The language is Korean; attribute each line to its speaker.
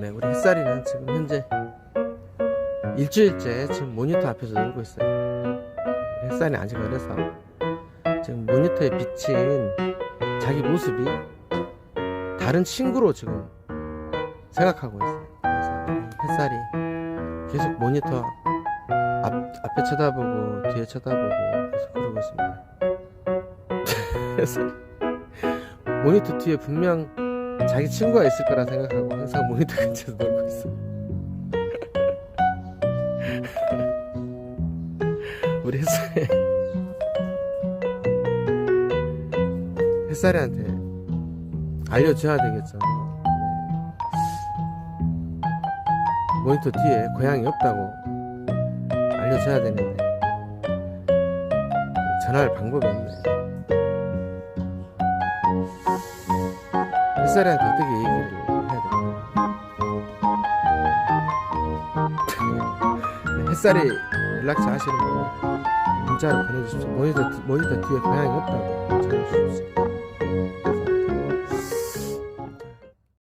Speaker 1: 네, 우리 햇살이는 지금 현재 일주일째 지금 모니터 앞에서 놀고 있어요. 햇살이 아직 어려서 지금 모니터에 비친 자기 모습이 다른 친구로 지금 생각하고 있어요. 그래서 햇살이 계속 모니터 앞, 앞에 쳐다보고 뒤에 쳐다보고 계속 그러고 있습니다. 그래서 모니터 뒤에 분명 자기 친구가 있을 거라 생각하고 항상 모니터 근처에서 놀고 있어. 우리 햇살이 햇살이한테 알려줘야 되겠죠. 네. 모니터 뒤에 고양이 없다고 알려줘야 되는데 전화할 방법이 없네. 햇살이한테 어떻게 얘기를 해야 될까? 네, 햇살이 연락처 아시는 분 문자로 보내주십시오. 모니터, 뒤- 모니터 뒤에 고양이 없다고 전해주십시오.